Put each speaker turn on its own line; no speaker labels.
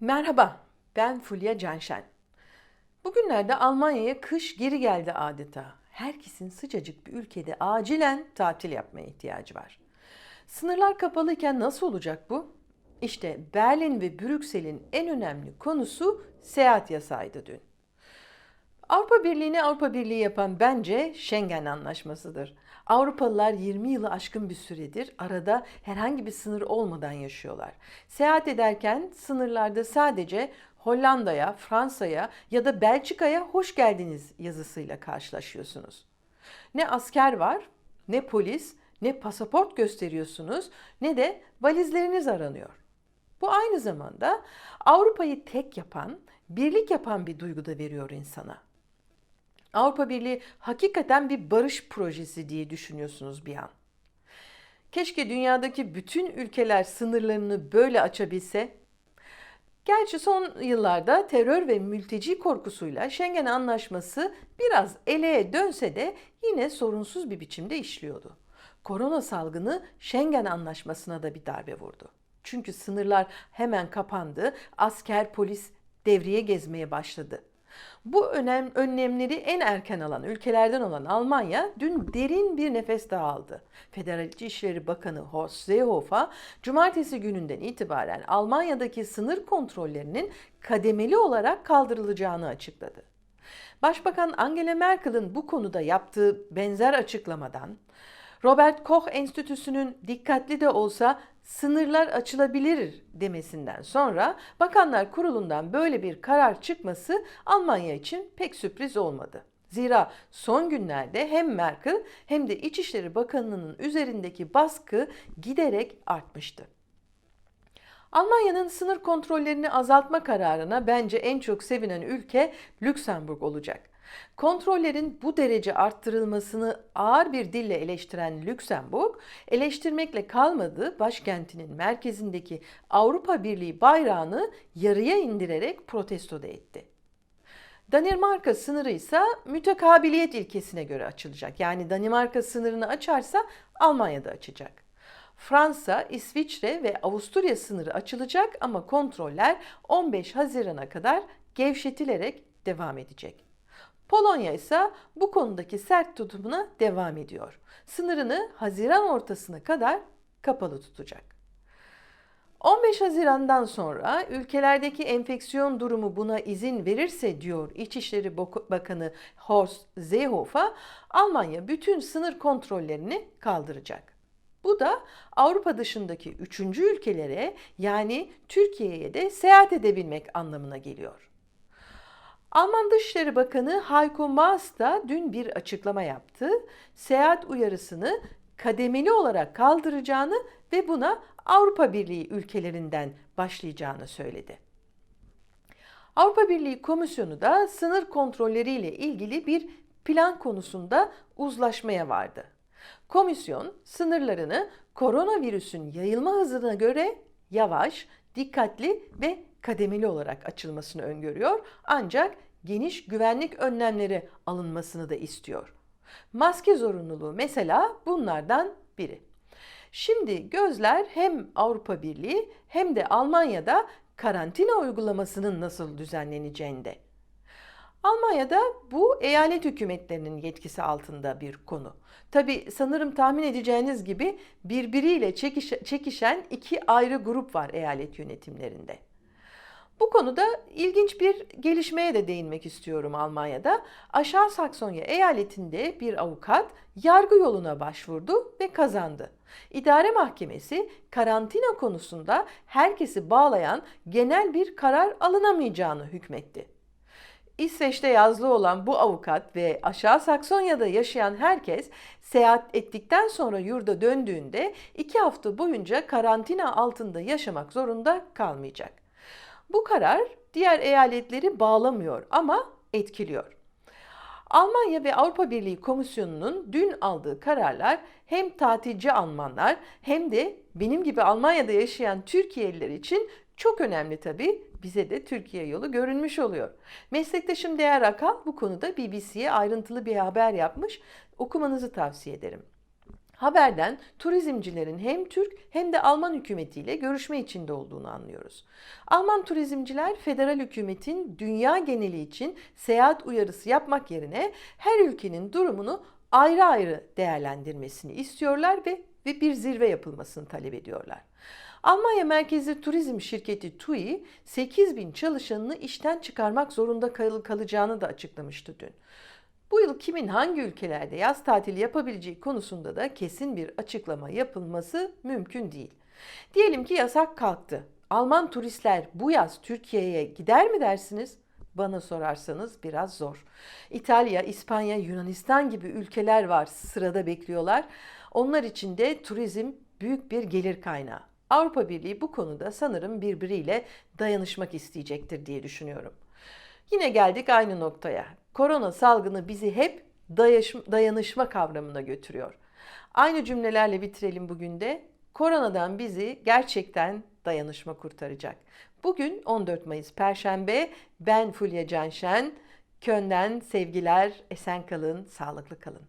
Merhaba, ben Fulya Canşen. Bugünlerde Almanya'ya kış geri geldi adeta. Herkesin sıcacık bir ülkede acilen tatil yapmaya ihtiyacı var. Sınırlar kapalıyken nasıl olacak bu? İşte Berlin ve Brüksel'in en önemli konusu seyahat yasağıydı dün. Avrupa Birliği'ni Avrupa Birliği yapan bence Schengen Anlaşması'dır. Avrupalılar 20 yılı aşkın bir süredir arada herhangi bir sınır olmadan yaşıyorlar. Seyahat ederken sınırlarda sadece Hollanda'ya, Fransa'ya ya da Belçika'ya hoş geldiniz yazısıyla karşılaşıyorsunuz. Ne asker var, ne polis, ne pasaport gösteriyorsunuz, ne de valizleriniz aranıyor. Bu aynı zamanda Avrupa'yı tek yapan, birlik yapan bir duygu da veriyor insana. Avrupa Birliği hakikaten bir barış projesi diye düşünüyorsunuz bir an. Keşke dünyadaki bütün ülkeler sınırlarını böyle açabilse. Gerçi son yıllarda terör ve mülteci korkusuyla Schengen Anlaşması biraz eleğe dönse de yine sorunsuz bir biçimde işliyordu. Korona salgını Schengen Anlaşması'na da bir darbe vurdu. Çünkü sınırlar hemen kapandı, asker polis devreye gezmeye başladı. Bu önem, önlemleri en erken alan ülkelerden olan Almanya dün derin bir nefes daha aldı. Federal İçişleri Bakanı Horst Seehofer, cumartesi gününden itibaren Almanya'daki sınır kontrollerinin kademeli olarak kaldırılacağını açıkladı. Başbakan Angela Merkel'in bu konuda yaptığı benzer açıklamadan Robert Koch Enstitüsü'nün dikkatli de olsa sınırlar açılabilir demesinden sonra Bakanlar Kurulu'ndan böyle bir karar çıkması Almanya için pek sürpriz olmadı. Zira son günlerde hem Merkel hem de İçişleri Bakanı'nın üzerindeki baskı giderek artmıştı. Almanya'nın sınır kontrollerini azaltma kararına bence en çok sevinen ülke Lüksemburg olacak. Kontrollerin bu derece arttırılmasını ağır bir dille eleştiren Lüksemburg, eleştirmekle kalmadı başkentinin merkezindeki Avrupa Birliği bayrağını yarıya indirerek protesto da etti. Danimarka sınırı ise mütekabiliyet ilkesine göre açılacak. Yani Danimarka sınırını açarsa Almanya da açacak. Fransa, İsviçre ve Avusturya sınırı açılacak ama kontroller 15 Haziran'a kadar gevşetilerek devam edecek. Polonya ise bu konudaki sert tutumuna devam ediyor. Sınırını Haziran ortasına kadar kapalı tutacak. 15 Haziran'dan sonra ülkelerdeki enfeksiyon durumu buna izin verirse diyor İçişleri Bakanı Horst Seehofer, Almanya bütün sınır kontrollerini kaldıracak. Bu da Avrupa dışındaki üçüncü ülkelere yani Türkiye'ye de seyahat edebilmek anlamına geliyor. Alman Dışişleri Bakanı Heiko Maas da dün bir açıklama yaptı. Seyahat uyarısını kademeli olarak kaldıracağını ve buna Avrupa Birliği ülkelerinden başlayacağını söyledi. Avrupa Birliği Komisyonu da sınır kontrolleriyle ilgili bir plan konusunda uzlaşmaya vardı. Komisyon sınırlarını koronavirüsün yayılma hızına göre yavaş, dikkatli ve kademeli olarak açılmasını öngörüyor ancak geniş güvenlik önlemleri alınmasını da istiyor. Maske zorunluluğu mesela bunlardan biri. Şimdi gözler hem Avrupa Birliği hem de Almanya'da karantina uygulamasının nasıl düzenleneceğinde. Almanya'da bu eyalet hükümetlerinin yetkisi altında bir konu. Tabi sanırım tahmin edeceğiniz gibi birbiriyle çekişen iki ayrı grup var eyalet yönetimlerinde. Bu konuda ilginç bir gelişmeye de değinmek istiyorum Almanya'da. Aşağı Saksonya eyaletinde bir avukat yargı yoluna başvurdu ve kazandı. İdare Mahkemesi karantina konusunda herkesi bağlayan genel bir karar alınamayacağını hükmetti. İsveç'te yazlı olan bu avukat ve Aşağı Saksonya'da yaşayan herkes seyahat ettikten sonra yurda döndüğünde iki hafta boyunca karantina altında yaşamak zorunda kalmayacak. Bu karar diğer eyaletleri bağlamıyor ama etkiliyor. Almanya ve Avrupa Birliği Komisyonu'nun dün aldığı kararlar hem tatilci Almanlar hem de benim gibi Almanya'da yaşayan Türkiye'liler için çok önemli tabii. Bize de Türkiye yolu görünmüş oluyor. Meslektaşım Değer Akal bu konuda BBC'ye ayrıntılı bir haber yapmış. Okumanızı tavsiye ederim. Haberden turizmcilerin hem Türk hem de Alman hükümetiyle görüşme içinde olduğunu anlıyoruz. Alman turizmciler federal hükümetin dünya geneli için seyahat uyarısı yapmak yerine her ülkenin durumunu ayrı ayrı değerlendirmesini istiyorlar ve ve bir zirve yapılmasını talep ediyorlar. Almanya merkezli turizm şirketi TUI 8 bin çalışanını işten çıkarmak zorunda kal- kalacağını da açıklamıştı dün. Bu yıl kimin hangi ülkelerde yaz tatili yapabileceği konusunda da kesin bir açıklama yapılması mümkün değil. Diyelim ki yasak kalktı. Alman turistler bu yaz Türkiye'ye gider mi dersiniz? Bana sorarsanız biraz zor. İtalya, İspanya, Yunanistan gibi ülkeler var sırada bekliyorlar. Onlar için de turizm büyük bir gelir kaynağı. Avrupa Birliği bu konuda sanırım birbiriyle dayanışmak isteyecektir diye düşünüyorum. Yine geldik aynı noktaya. Korona salgını bizi hep dayanışma kavramına götürüyor. Aynı cümlelerle bitirelim bugün de. Koronadan bizi gerçekten dayanışma kurtaracak. Bugün 14 Mayıs Perşembe. Ben Fulya Canşen. Köln'den sevgiler, esen kalın, sağlıklı kalın.